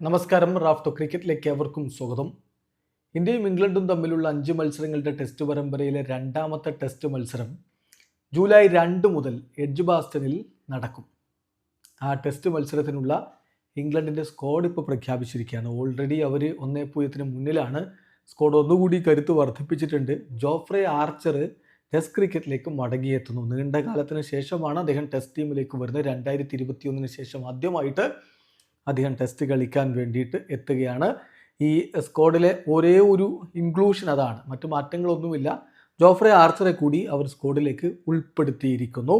നമസ്കാരം റാഫ്റ്റോ ക്രിക്കറ്റിലേക്ക് ഏവർക്കും സ്വാഗതം. ഇന്ത്യയും ഇംഗ്ലണ്ടും തമ്മിലുള്ള അഞ്ച് മത്സരങ്ങളുടെ ടെസ്റ്റ് പരമ്പരയിലെ രണ്ടാമത്തെ ടെസ്റ്റ് മത്സരം ജൂലൈ രണ്ട് മുതൽ എഡ്ജ് ബാസ്റ്റണിൽ നടക്കും. ആ ടെസ്റ്റ് മത്സരത്തിനുള്ള ഇംഗ്ലണ്ടിന്റെ സ്ക്വാഡ് ഇപ്പോൾ പ്രഖ്യാപിച്ചിരിക്കുകയാണ്. ഓൾറെഡി അവർ ഒന്നേ പൂജ്യത്തിന് മുന്നിലാണ്. സ്ക്വാഡ് ഒന്നുകൂടി കരുത്ത് വർദ്ധിപ്പിച്ചിട്ടുണ്ട്. ജോഫ്രെ ആർച്ചർ ടെസ്റ്റ് ക്രിക്കറ്റിലേക്ക് മടങ്ങിയെത്തുന്നു. നീണ്ട കാലത്തിന് ശേഷമാണ് അദ്ദേഹം ടെസ്റ്റ് ടീമിലേക്ക് വരുന്നത്. രണ്ടായിരത്തി ഇരുപത്തി ശേഷം ആദ്യമായിട്ട് അദ്ദേഹം ടെസ്റ്റ് കളിക്കാൻ വേണ്ടിയിട്ട് എത്തുകയാണ്. ഈ സ്ക്വാഡിലെ ഒരേ ഒരു ഇൻക്ലൂഷൻ അതാണ്. മറ്റു മാറ്റങ്ങളൊന്നുമില്ല. ജോഫ്രെ ആർച്ചറെ കൂടി അവർ സ്ക്വാഡിലേക്ക് ഉൾപ്പെടുത്തിയിരിക്കുന്നു.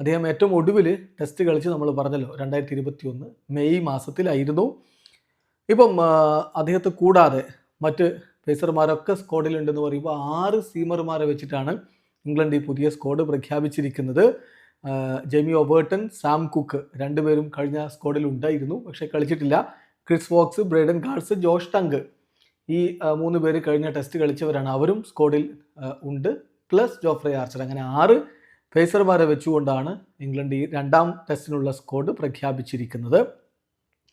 അദ്ദേഹം ഏറ്റവും ഒടുവിൽ ടെസ്റ്റ് കളിച്ച് നമ്മൾ പറഞ്ഞല്ലോ രണ്ടായിരത്തി ഇരുപത്തി ഒന്ന് മെയ് മാസത്തിലായിരുന്നു. ഇപ്പം അദ്ദേഹത്തെ കൂടാതെ മറ്റ് പേസർമാരൊക്കെ സ്ക്വാഡിലുണ്ടെന്ന് പറയുമ്പോൾ ആറ് സീമർമാരെ വെച്ചിട്ടാണ് ഇംഗ്ലണ്ട് ഈ പുതിയ സ്ക്വാഡ് പ്രഖ്യാപിച്ചിരിക്കുന്നത്. ജെമി ഒബേർട്ടൺ സാം കുക്ക് രണ്ടുപേരും കഴിഞ്ഞ സ്ക്വാഡിൽ ഉണ്ടായിരുന്നു പക്ഷേ കളിച്ചിട്ടില്ല. Chris Woakes Brydon Carse Josh Tongue ഈ മൂന്ന് പേര് കഴിഞ്ഞ ടെസ്റ്റ് കളിച്ചവരാണ്. അവരും സ്ക്വാഡിൽ ഉണ്ട്. Plus Jofra Archer. അങ്ങനെ ആറ് പേസർമാരെ വെച്ചുകൊണ്ടാണ് ഇംഗ്ലണ്ട് ഈ രണ്ടാം ടെസ്റ്റിനുള്ള സ്ക്വാഡ് പ്രഖ്യാപിച്ചിരിക്കുന്നത്.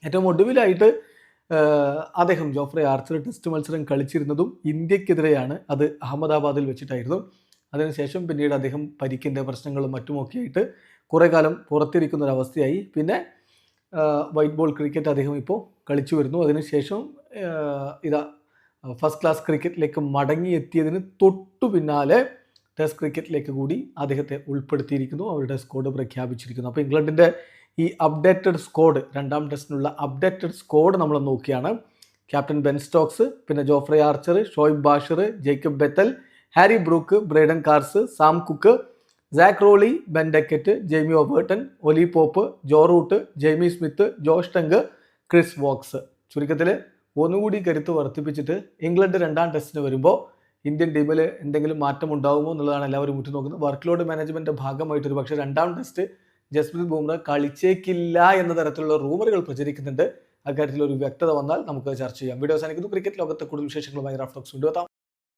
ഏറ്റവും ഒടുവിലായിട്ട് അദ്ദേഹം ജോഫ്രെ ആർച്ചർ ടെസ്റ്റ് മത്സരം കളിച്ചിരുന്നതും ഇന്ത്യക്കെതിരെയാണ്. അത് അഹമ്മദാബാദിൽ വെച്ചിട്ടായിരുന്നു. അതിനുശേഷം പിന്നീട് അദ്ദേഹം പരിക്കിന്റെ പ്രശ്നങ്ങളും മറ്റുമൊക്കെ ആയിട്ട് കുറേ കാലം പുറത്തിരിക്കുന്ന ഒരു അവസ്ഥയായി പിന്നെ വൈറ്റ് ബോൾ ക്രിക്കറ്റ് അദ്ദേഹം ഇപ്പോൾ കളിച്ചു വരുന്നു. അതിനുശേഷം ഇതാ ഫസ്റ്റ് ക്ലാസ് ക്രിക്കറ്റിലേക്ക് മടങ്ങിയെത്തിയതിന് തൊട്ടു പിന്നാലെ ടെസ്റ്റ് ക്രിക്കറ്റിലേക്ക് കൂടി അദ്ദേഹത്തെ ഉൾപ്പെടുത്തിയിരിക്കുന്നു. അവരുടെ സ്കോഡ് പ്രഖ്യാപിച്ചിരിക്കുന്നു. അപ്പോൾ ഇംഗ്ലണ്ടിന്റെ ഈ അപ്ഡേറ്റഡ് സ്കോഡ് രണ്ടാം ടെസ്റ്റിനുള്ള അപ്ഡേറ്റഡ് സ്കോഡ് നമ്മൾ നോക്കിയാണ്. ക്യാപ്റ്റൻ ബെൻ സ്റ്റോക്സ് പിന്നെ Jofra Archer Shoaib Bashir Jacob Bethell Harry Brook Brydon Carse Sam Cook Zak Crawley Ben Duckett Jamie Overton Ollie Pope Joe Root Jamie Smith Josh Tongue Chris Woakes ചുരുക്കത്തിൽ ഒന്നുകൂടി കരുത്ത് വർദ്ധിപ്പിച്ചിട്ട് England രണ്ടാം ടെസ്റ്റിന് വരുമ്പോൾ Indian ടീമിൽ എന്തെങ്കിലും മാറ്റം ഉണ്ടാകുമോ എന്നുള്ളതാണ് എല്ലാവരും ഉറ്റുനോക്കുന്നത്. വർക്ക് ലോഡ് മാനേജ്മെന്റിന്റെ ഭാഗമായിട്ട് ഒരു പക്ഷേ രണ്ടാം ടെസ്റ്റ് ജസ്പ്രീത് ബുംറ കളിച്ചേക്കില്ല എന്ന തരത്തിലുള്ള റൂമറുകൾ പ്രചരിക്കുന്നുണ്ട്. അക്കാര്യത്തിൽ ഒരു വ്യക്തത വന്നാൽ നമുക്ക് ചർച്ച ചെയ്യാം. വീഡിയോ അവസാനിക്കുന്നു. ക്രിക്കറ്റ് ലോകത്തെ കൂടുതൽ വിശേഷങ്ങളുമായി റാഫ്റ്റോക്സ് കൊണ്ടുവെത്താം.